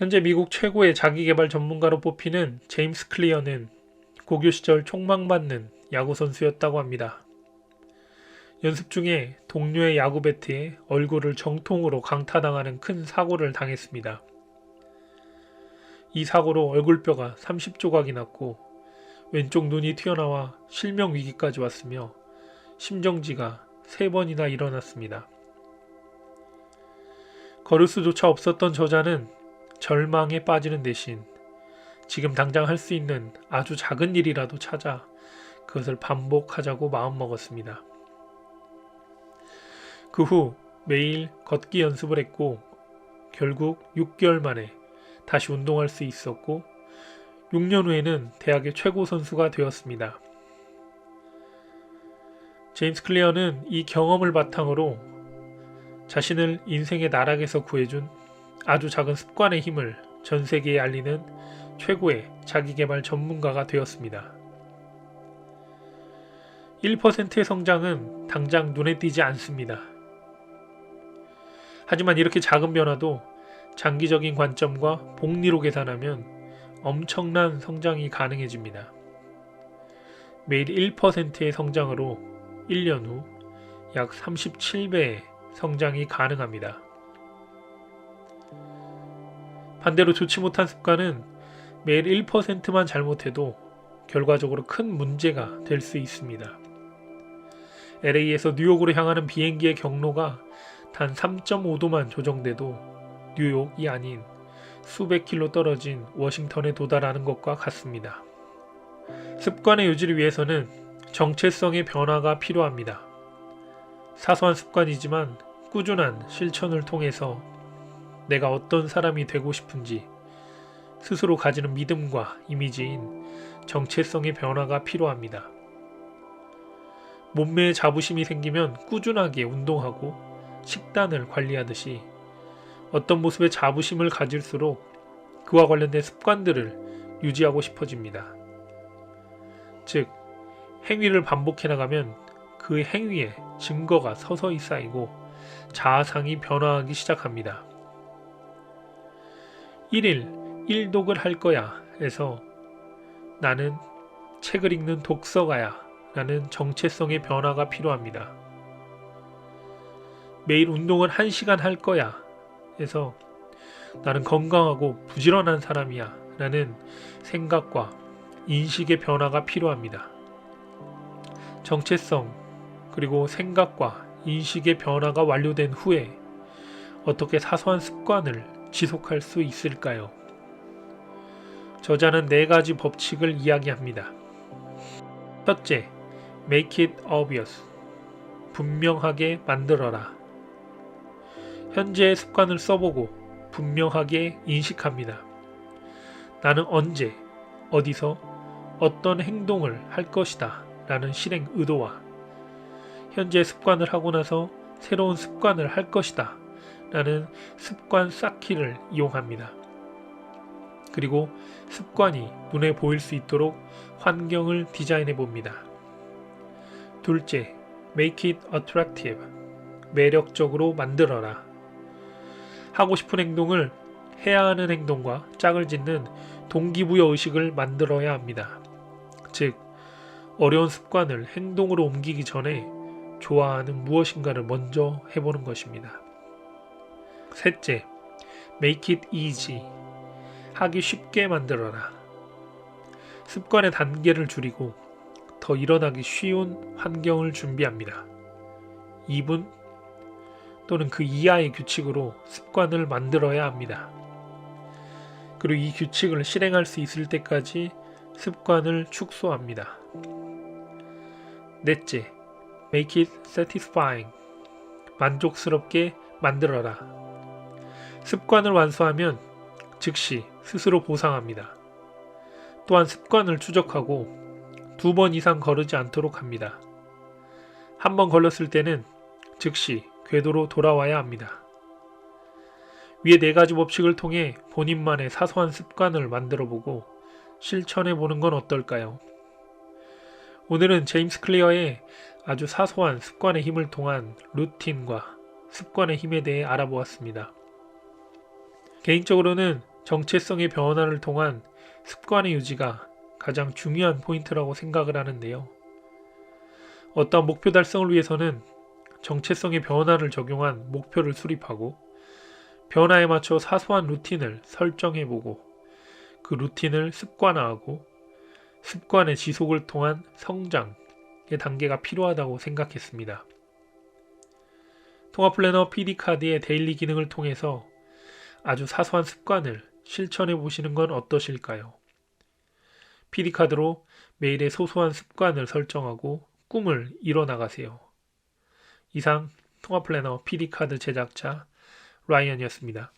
현재 미국 최고의 자기개발 전문가로 뽑히는 제임스 클리어는 고교 시절 촉망받는 야구 선수였다고 합니다. 연습 중에 동료의 야구 배트에 얼굴을 정통으로 강타당하는 큰 사고를 당했습니다. 이 사고로 얼굴뼈가 30조각이 났고 왼쪽 눈이 튀어나와 실명 위기까지 왔으며 심정지가 3번이나 일어났습니다. 걸을 수조차 없었던 저자는 절망에 빠지는 대신 지금 당장 할 수 있는 아주 작은 일이라도 찾아 그것을 반복하자고 마음먹었습니다. 그 후 매일 걷기 연습을 했고 결국 6개월 만에 다시 운동할 수 있었고 6년 후에는 대학의 최고 선수가 되었습니다. 제임스 클리어는 이 경험을 바탕으로 자신을 인생의 나락에서 구해준 아주 작은 습관의 힘을 전 세계에 알리는 최고의 자기개발 전문가가 되었습니다. 1%의 성장은 당장 눈에 띄지 않습니다. 하지만 이렇게 작은 변화도 장기적인 관점과 복리로 계산하면 엄청난 성장이 가능해집니다. 매일 1%의 성장으로 1년 후 약 37배의 성장이 가능합니다. 반대로 좋지 못한 습관은 매일 1%만 잘못해도 결과적으로 큰 문제가 될 수 있습니다. LA에서 뉴욕으로 향하는 비행기의 경로가 단 3.5도만 조정돼도 뉴욕이 아닌 수백 킬로 떨어진 워싱턴에 도달하는 것과 같습니다. 습관의 유지를 위해서는 정체성의 변화가 필요합니다. 사소한 습관이지만 꾸준한 실천을 통해서 내가 어떤 사람이 되고 싶은지 스스로 가지는 믿음과 이미지인 정체성의 변화가 필요합니다. 몸매에 자부심이 생기면 꾸준하게 운동하고 식단을 관리하듯이 어떤 모습의 자부심을 가질수록 그와 관련된 습관들을 유지하고 싶어집니다. 즉, 행위를 반복해 나가면 그 행위에 증거가 서서히 쌓이고 자아상이 변화하기 시작합니다. 1일 1독을 할 거야 에서 나는 책을 읽는 독서가야 라는 정체성의 변화가 필요합니다. 매일 운동을 1시간 할 거야 에서 나는 건강하고 부지런한 사람이야 라는 생각과 인식의 변화가 필요합니다. 정체성 그리고 생각과 인식의 변화가 완료된 후에 어떻게 사소한 습관을 지속할 수 있을까요? 저자는 네 가지 법칙을 이야기합니다. 첫째, make it obvious. 분명하게 만들어라. 현재의 습관을 써보고 분명하게 인식합니다. 나는 언제, 어디서, 어떤 행동을 할 것이다. 라는 실행 의도와 현재 습관을 하고 나서 새로운 습관을 할 것이다. 라는 습관 쌓기를 이용합니다. 그리고 습관이 눈에 보일 수 있도록 환경을 디자인해 봅니다. 둘째, make it attractive. 매력적으로 만들어라. 하고 싶은 행동을 해야 하는 행동과 짝을 짓는 동기부여 의식을 만들어야 합니다. 즉, 어려운 습관을 행동으로 옮기기 전에 좋아하는 무엇인가를 먼저 해보는 것입니다. 셋째, make it easy. 하기 쉽게 만들어라. 습관의 단계를 줄이고 더 일어나기 쉬운 환경을 준비합니다. 2분 또는 그 이하의 규칙으로 습관을 만들어야 합니다. 그리고 이 규칙을 실행할 수 있을 때까지 습관을 축소합니다. 넷째, make it satisfying. 만족스럽게 만들어라. 습관을 완수하면 즉시 스스로 보상합니다. 또한 습관을 추적하고 두 번 이상 거르지 않도록 합니다. 한 번 걸렸을 때는 즉시 궤도로 돌아와야 합니다. 위의 네 가지 법칙을 통해 본인만의 사소한 습관을 만들어 보고 실천해 보는 건 어떨까요? 오늘은 제임스 클리어의 아주 사소한 습관의 힘을 통한 루틴과 습관의 힘에 대해 알아보았습니다. 개인적으로는 정체성의 변화를 통한 습관의 유지가 가장 중요한 포인트라고 생각을 하는데요. 어떠한 목표 달성을 위해서는 정체성의 변화를 적용한 목표를 수립하고 변화에 맞춰 사소한 루틴을 설정해보고 그 루틴을 습관화하고 습관의 지속을 통한 성장의 단계가 필요하다고 생각했습니다. 통합 플래너 PD카드의 데일리 기능을 통해서 아주 사소한 습관을 실천해 보시는 건 어떠실까요? PD카드로 매일의 소소한 습관을 설정하고 꿈을 이뤄나가세요. 이상 통합 플래너 PD카드 제작자 라이언이었습니다.